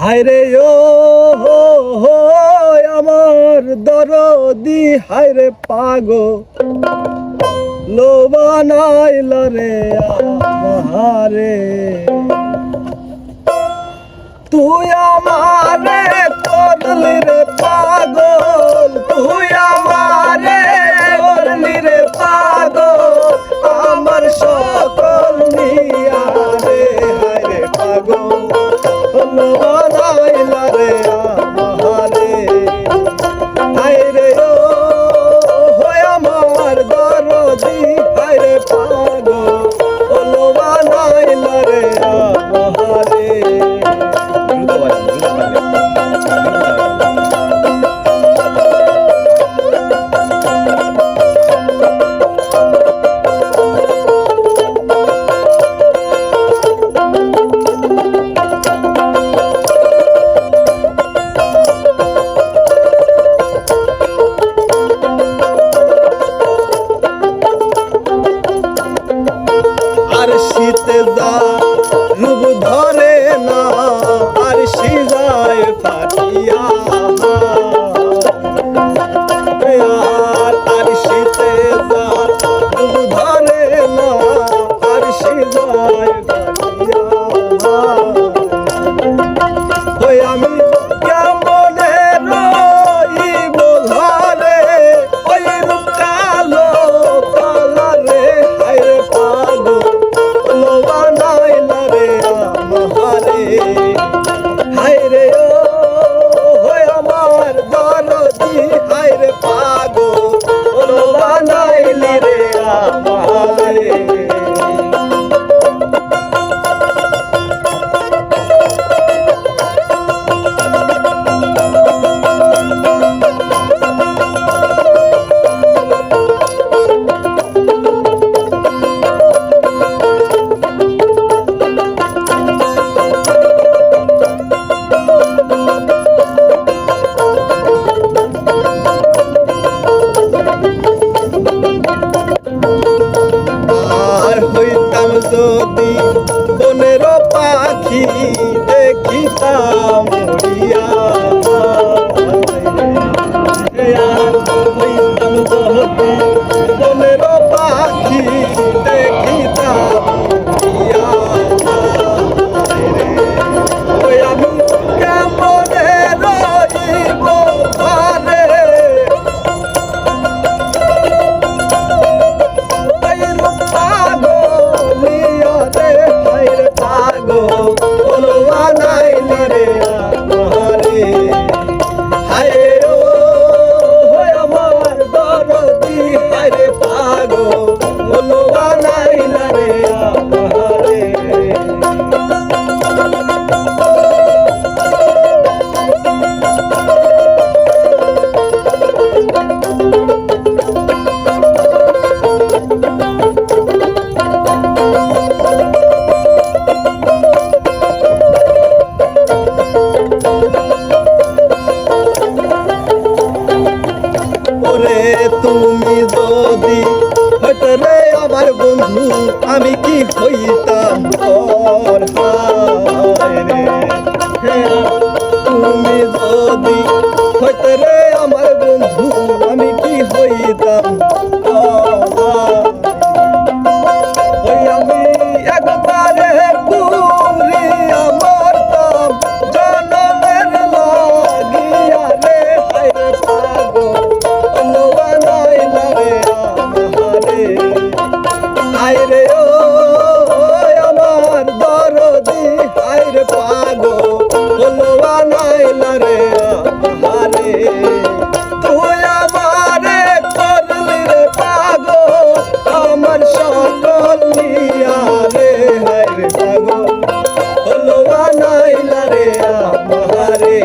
হায়রে ও হো আমার দরদি হায়রে পাগো লোবানাইল রে আমারে তুই আমারে করলি দিতে যা রূপ ধরে Música রে তুমি যদি হটরে আমার বন্ধু, আমি কি হইতাম তুমি যদি হটরে আমার বন্ধু, আমি কি হইতাম হলো বানাইলা রে আমারে